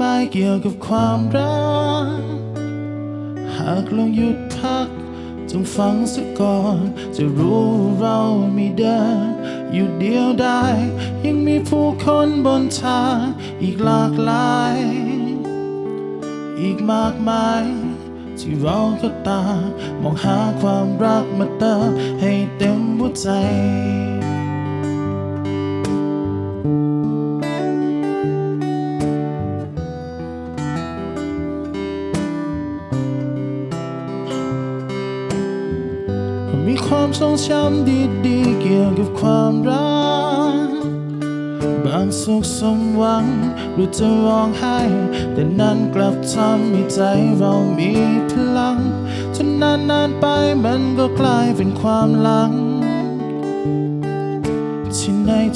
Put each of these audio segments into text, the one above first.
มายเกี่ยวกับความรัก หากเราหยุดพักจงฟังสักก่อน จะรู้เราไม่เดินอยู่เดียวได้ ยังมีผู้คนบนทางอีกหลากหลาย อีกมากมายที่เราก็ตามมองหาความรักมาเติมให้เต็มหัวใจ มีความทรงจำดีๆ เกี่ยวกับความรัก บางสุขสมหวังหรือจะร้องไห้ แต่นั้นกลับทำให้ใจเรามีพลัง จนนานๆไปมันก็กลายเป็นความหลัง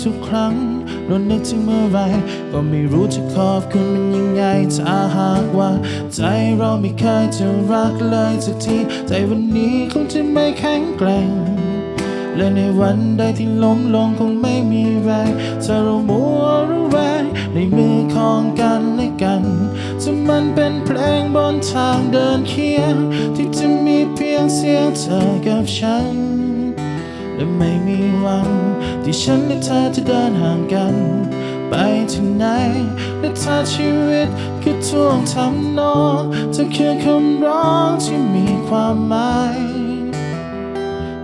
ทุกครั้งเรานึกถึงเมื่อไรก็ไม่รู้จะขอบคุณมันยังไง ถ้าหากว่า ใจเราไม่เคยจะรักเลยสักที ใจวันนี้คงจะไม่แข็งแกร่ง และในวันใดที่ล้มลงคงไม่มีแรงถ้าเรามัวระแวงในมือของกันและกันจะมันเป็นเพลงบนทางเดินเคียง ที่จะมีเพียงเสียงเธอกับฉัน และไม่มีวันที่ฉันและเธอจะเดินห่างกัน ไปที่ไหนและถ้าชีวิตคือท่วงทำนองจะคือคำร้องที่มีความหมาย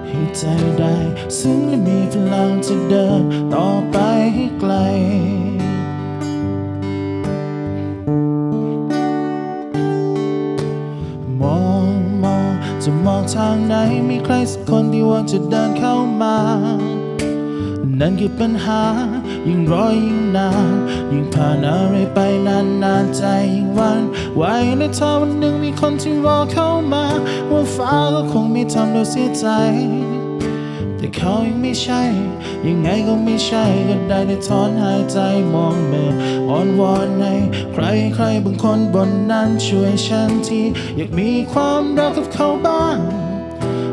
ให้ใจได้ ซึ่งและมีพลังจะเดินต่อไปให้ไกล อกทางไหนมีใครสักคนที่หว่าจะเดินเข้ามา นั่นคือปัญหา ยิ่งรอยิ่งนาน ยิ่งผ่านอะไรไปนานนานใจยิ่งวันไหวและถ้าวันหนึ่งมีคนที่รอเข้ามา ว่าฟ้าก็คงไม่ทำเราเสียใจ แต่เขายังไม่ใช่ ยังไงก็ไม่ใช่ก็ได้แต่ถอนหายใจมองเมื่ออ่อนวอนในใครใครบางคนบนนั้นช่วยฉันทีอยากมีความรักกับเขาบ้าง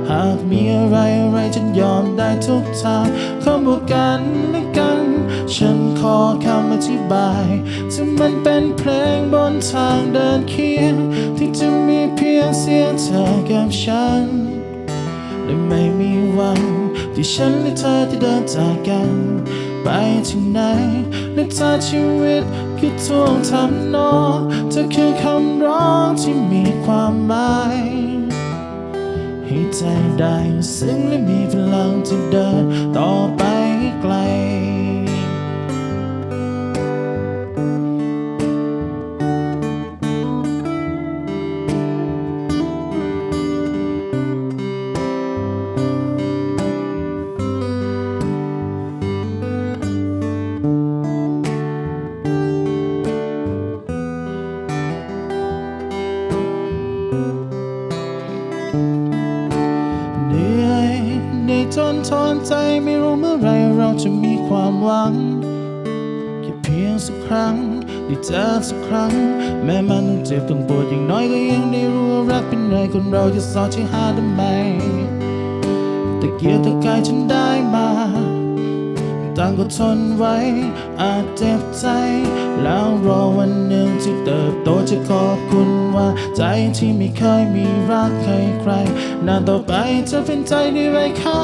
หากมีอะไรอะไรฉันยอมได้ทุกทางคำบอกกันและกัน ฉันขอคำอธิบายถ้ามันเป็นเพลงบนทางเดินเคียงที่จะมีเพียงเสียงเธอกับฉัน ที่ฉันและเธอที่เดินจากกัน ไปที่ไหนและถ้าชีวิตคือท่วงทำนองเธอคือคำร้องที่มีความหมายให้ใจได้ ซึ้งและมีพลังจะเดินต่อไป นจนทนใจไม่รู้เมื่อไรเราจะมีความหวังแค่เพียงสักครั้งได้เจอสักครั้ง แม้มันต้องเจ็บต้องปวดอย่างน้อยก็ยังได้รู้ว่ารักเป็นไรคนเราจะสอนจะหาทำไมแต่เกียรติกายฉันได้มา ต่างก็ทนไว้ อาจเจ็บใจ แล้วรอวันหนึ่งที่เติบโตจะขอบคุณว่า ใจที่ไม่เคยมีรักใครใครนานต่อไปจะเป็นใจที่ไร้ค่า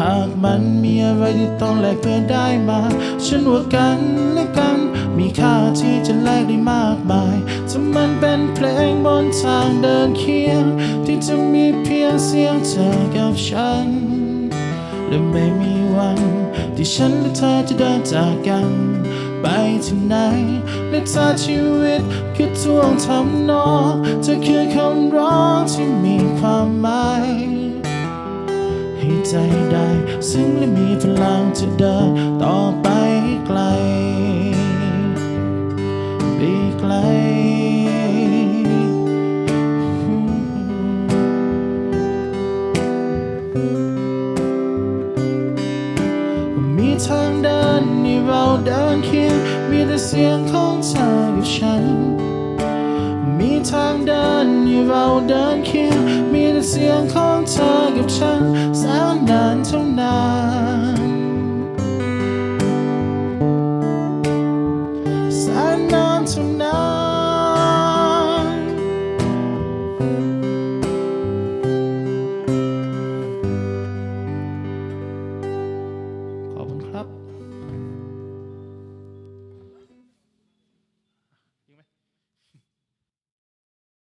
หากมันมีอะไรที่ต้องแลกเพื่อได้มา ฉันว่ากันและกัน มีค่าที่จะแลกได้มากมายถ้ามันเป็นเพลงบนทางเดินเคียง ที่จะมีเพียงเสียงเธอกับฉัน และไม่มีวัน ที่ฉันและเธอจะเดินจากกัน ไปที่ไหนและถ้าชีวิตคือท่วงทำนองเธอคือคำร้องที่มีความหมายให้ใจได้ ซึ่งและมีพลังจะเดินต่อไป ทางเดินที่เราเดินเคียงมีแต่เสียงของเธอกับฉัน มีทางเดินที่เราเดินเคียงมีแต่เสียงของเธอกับฉันแสนนานเท่านานแสนนานเท่านั้น